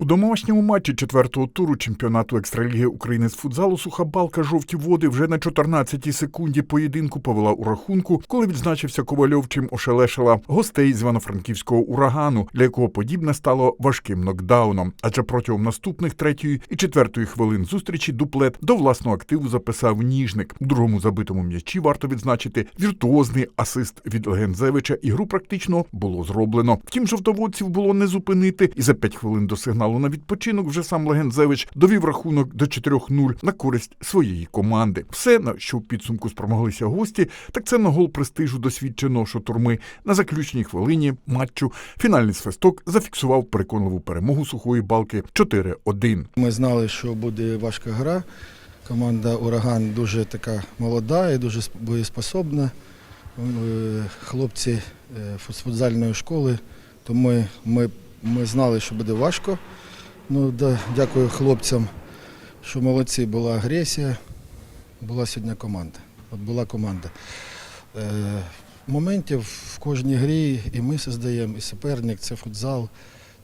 У домашньому матчі четвертого туру чемпіонату екстраліги України з футзалу суха балка жовті води вже на 14-й секунді поєдинку повела у рахунку, коли відзначився Ковальов, чим ошелешила гостей з івано-франківського урагану, для якого подібне стало важким нокдауном. Адже протягом наступних третьої і четвертої хвилин зустрічі дуплет до власного активу записав ніжник. У другому забитому м'ячі варто відзначити віртуозний асист від Легензевича. Ігру практично було зроблено. Втім, жовтоводців було не зупинити, і за 5 хвилин до сигналу на відпочинок вже сам Легензевич довів рахунок до 4-0 на користь своєї команди. Все, на що в підсумку спромоглися гості, так це на гол престижу досвідченого шатурми на заключній хвилині матчу. Фінальний свисток зафіксував переконливу перемогу сухої балки 4-1. Ми знали, що буде важка гра. Команда Ураган дуже така молода і дуже боєспособна. Е, Хлопці е, футзальної школи, то ми, ми, знали, що буде важко. Ну, да, дякую хлопцям, що молодці, була агресія, була сьогодні команда. От була команда. Е, моментів в кожній грі і ми создаємо, і суперник, це футзал.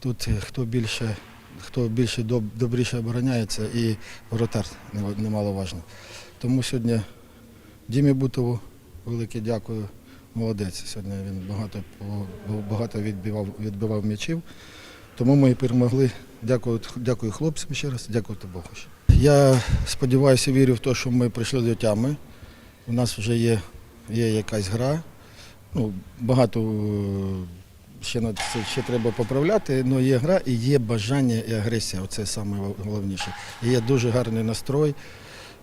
Тут е, хто більше хто більше доб- добріше обороняється, і воротар нема- немаловажно. Тому сьогодні Дімі Бутову велике дякую. Молодець. Сьогодні він багато, багато відбивав, відбивав м'ячів. Тому ми перемогли. Дякую, дякую хлопцям ще раз, дякую Богу. Я сподіваюся, вірю в те, що ми прийшли до тями. У нас вже є, є якась гра. Ну, багато е, ще, ще треба поправляти, але є гра і є бажання і агресія. Оце саме головніше. І є дуже гарний настрой.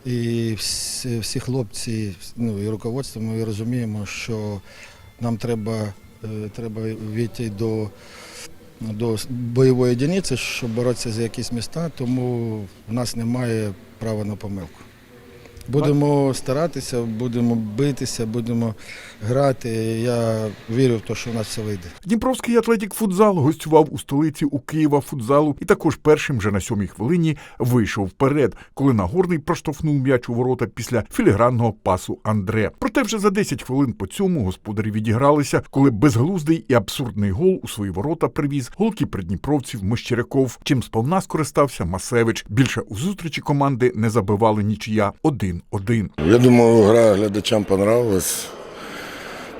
І всі, всі хлопці, ну і руководство, ми розуміємо, що нам треба, е, треба війти до, до бойової одиниці, щоб боротися за якісь міста, тому в нас немає права на помилку. Будемо старатися, будемо битися, будемо грати. Я вірю в те, що у нас все вийде. Дніпровський атлетік футзал гостював у столиці у Києва футзалу і також першим вже на сьомій хвилині вийшов вперед, коли Нагорний проштовхнув м'яч у ворота після філігранного пасу Андре. Проте вже за 10 хвилин по цьому господарі відігралися, коли безглуздий і абсурдний гол у свої ворота привіз голкіпер дніпровців Мещеряков, чим сповна скористався Масевич. Більше у зустрічі команди не забивали нічия 1-1. Я думаю, гра глядачам понравилась.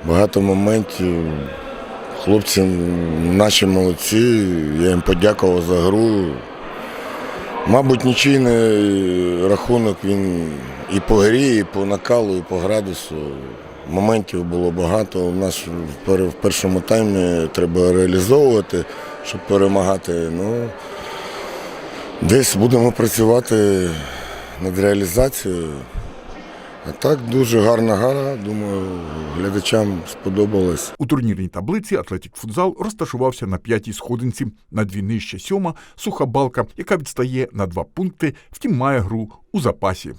Багато моментів. Хлопці наші молодці. Я їм подякував за гру. Мабуть, нічийний рахунок він і по грі, і по накалу, і по градусу. Моментів було багато. У нас в першому таймі треба реалізовувати, щоб перемагати. Ну, десь будемо працювати над реалізацією. А так дуже гарна гара. Думаю, глядачам сподобалось. У турнірній таблиці Атлетік Футзал розташувався на п'ятій сходинці, на дві нижче сьома суха балка, яка відстає на два пункти, втім має гру у запасі.